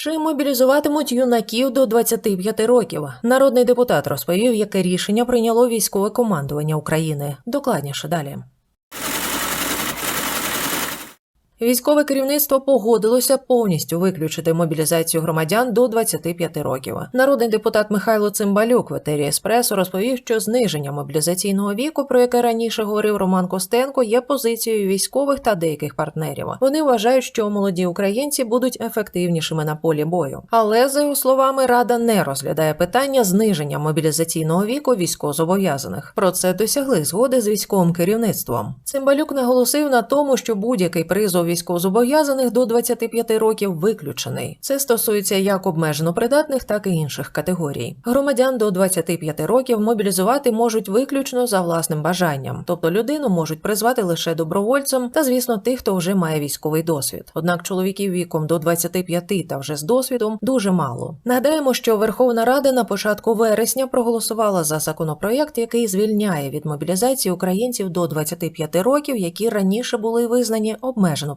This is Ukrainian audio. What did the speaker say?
Чи мобілізуватимуть юнаків до 25 років? Народний депутат розповів, яке рішення прийняло військове командування України. Докладніше далі. Військове керівництво погодилося повністю виключити мобілізацію громадян до 25 років. Народний депутат Михайло Цимбалюк в етері Еспресо розповів, що зниження мобілізаційного віку, про яке раніше говорив Роман Костенко, є позицією військових та деяких партнерів. Вони вважають, що молоді українці будуть ефективнішими на полі бою. Але за його словами, рада не розглядає питання зниження мобілізаційного віку військовозобов'язаних. Про це досягли згоди з військовим керівництвом. Цимбалюк наголосив на тому, що будь-який призов військовозобов'язаних до 25 років виключений. Це стосується як обмежено придатних, так і інших категорій. Громадян до 25 років мобілізувати можуть виключно за власним бажанням, тобто людину можуть призвати лише добровольцем та, звісно, тих, хто вже має військовий досвід. Однак чоловіків віком до 25 та вже з досвідом дуже мало. Нагадаємо, що Верховна Рада на початку вересня проголосувала за законопроєкт, який звільняє від мобілізації українців до 25 років, які раніше були визнані обмежено